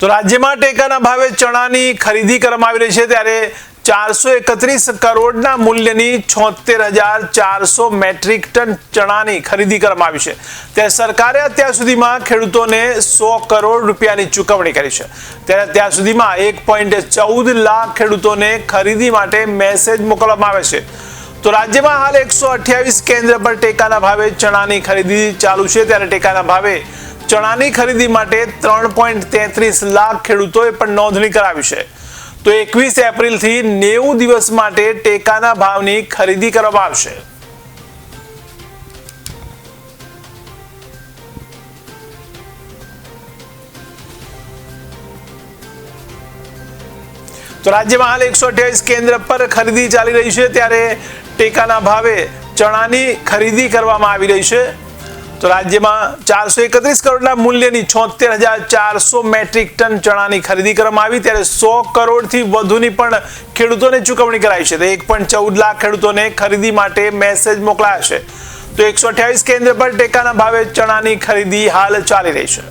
તો રાજ્યમાં ટેકાના ભાવે ચણાની ખરીદી કરવામાં આવી રહી છે ત્યારે ચારસો એકત્રીસ કરોડના મૂલ્યની છોતેર હજાર ચારસો મેટ્રિક ટન ચણાની ખરીદી કરવામાં આવી છે. ત્યારે સરકારે અત્યાર સુધીમાં ખેડૂતોને સો કરોડ રૂપિયાની ચૂકવણી કરી છે. ત્યારે અત્યાર સુધીમાં એક પોઈન્ટ ચૌદ લાખ ખેડૂતોને ખરીદી માટે મેસેજ મોકલવામાં આવે છે. તો રાજ્યમાં હાલ એકસો અઠ્યાવીસ કેન્દ્ર પર ટેકાના ભાવે ચણાની ખરીદી ચાલુ છે. ત્યારે ટેકાના ભાવે ચણાની ખરીદી માટે ત્રણ પોઈન્ટ તેત્રીસ લાખ ખેડૂતોએ પણ નોંધણી કરાવી છે. તો એકવીસ એપ્રિલથી નેવું દિવસ માટે ટેકાના ભાવની ખરીદી કરવામાં આવશે. તો રાજ્યમાં હાલ એકસો અઠ્યાવીસ કેન્દ્ર પર ખરીદી ચાલી રહી છે, ત્યારે ટેકાના ભાવે ચણાની ખરીદી કરવામાં આવી રહી છે. તો રાજ્યમાં ચારસો એકત્રીસ કરોડના મૂલ્યની છોતેર હજાર ચારસો મેટ્રિક ટન ચણાની ખરીદી કરવામાં આવી. ત્યારે સો કરોડથી વધુની પણ ખેડૂતોને ચૂકવણી કરાઈ છે. તો એક પણ ચૌદ લાખ ખેડૂતોને ખરીદી માટે મેસેજ મોકલાયા છે. તો એકસો અઠ્યાવીસ કેન્દ્ર પર ટેકાના ભાવે ચણાની ખરીદી હાલ ચાલી રહી છે.